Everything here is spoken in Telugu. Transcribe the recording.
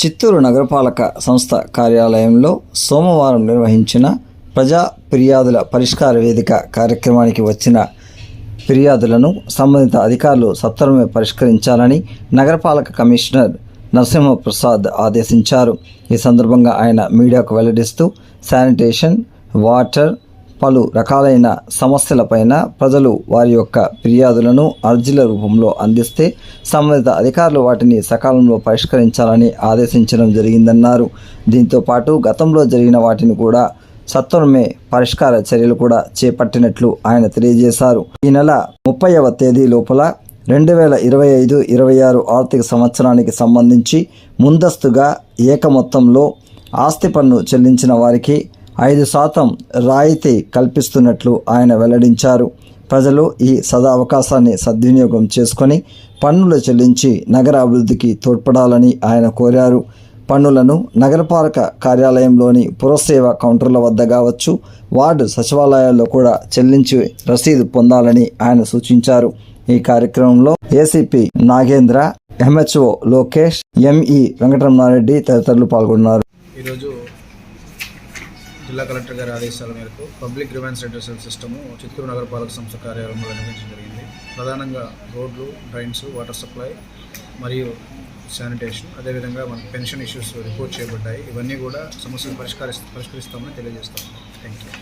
చిత్తూరు నగరపాలక సంస్థ కార్యాలయంలో సోమవారం నిర్వహించిన ప్రజా ఫిర్యాదుల పరిష్కార వేదిక కార్యక్రమానికి వచ్చిన ఫిర్యాదులను సంబంధిత అధికారులు సత్వరమే పరిష్కరించాలని నగరపాలక కమిషనర్ నరసింహప్రసాద్ ఆదేశించారు. ఈ సందర్భంగా ఆయన మీడియాకు వెల్లడిస్తూ శానిటేషన్ వాటర్ పలు రకాలైన సమస్యలపైన ప్రజలు వారి యొక్క ఫిర్యాదులను అర్జీల రూపంలో అందిస్తే సంబంధిత అధికారులు వాటిని సకాలంలో పరిష్కరించాలని ఆదేశించడం జరిగిందన్నారు. దీంతో పాటు గతంలో జరిగిన వాటిని కూడా సత్వరమే పరిష్కార చర్యలు కూడా చేపట్టినట్లు ఆయన తెలియజేశారు. ఈ నెల ముప్పైవ తేదీ లోపల రెండు వేల ఇరవై ఐదు ఇరవై ఆరు ఆర్థిక సంవత్సరానికి సంబంధించి ముందస్తుగా ఏక మొత్తంలో ఆస్తి పన్ను చెల్లించిన వారికి ఐదు శాతం రాయితీ కల్పిస్తున్నట్లు ఆయన వెల్లడించారు. ప్రజలు ఈ సదా అవకాశాన్ని సద్వినియోగం చేసుకొని పన్నులు చెల్లించి నగర అభివృద్ధికి తోడ్పడాలని ఆయన కోరారు. పన్నులను నగరపాలక కార్యాలయంలోని పురసేవ కౌంటర్ల వద్ద కావచ్చు వార్డు సచివాలయాల్లో కూడా చెల్లించి రసీదు పొందాలని ఆయన సూచించారు. ఈ కార్యక్రమంలో ACP Nagendra MHO Lokesh ME Venkataramana Reddy తదితరులు పాల్గొన్నారు. ఈరోజు జిల్లా కలెక్టర్ గారి ఆదేశాల మేరకు public grievance redressal system Chittoor నగరపాలక సంస్థ కార్యాలయంలో నిర్వహించడం జరిగింది. ప్రధానంగా రోడ్లు డ్రైన్స్ వాటర్ సప్లై మరియు శానిటేషన్ అదేవిధంగా మనకు పెన్షన్ ఇష్యూస్ రిపోర్ట్ చేయబడ్డాయి. ఇవన్నీ కూడా సమస్యలు పరిష్కరిస్త పరిష్కరిస్తామని తెలియజేస్తాము. Thank you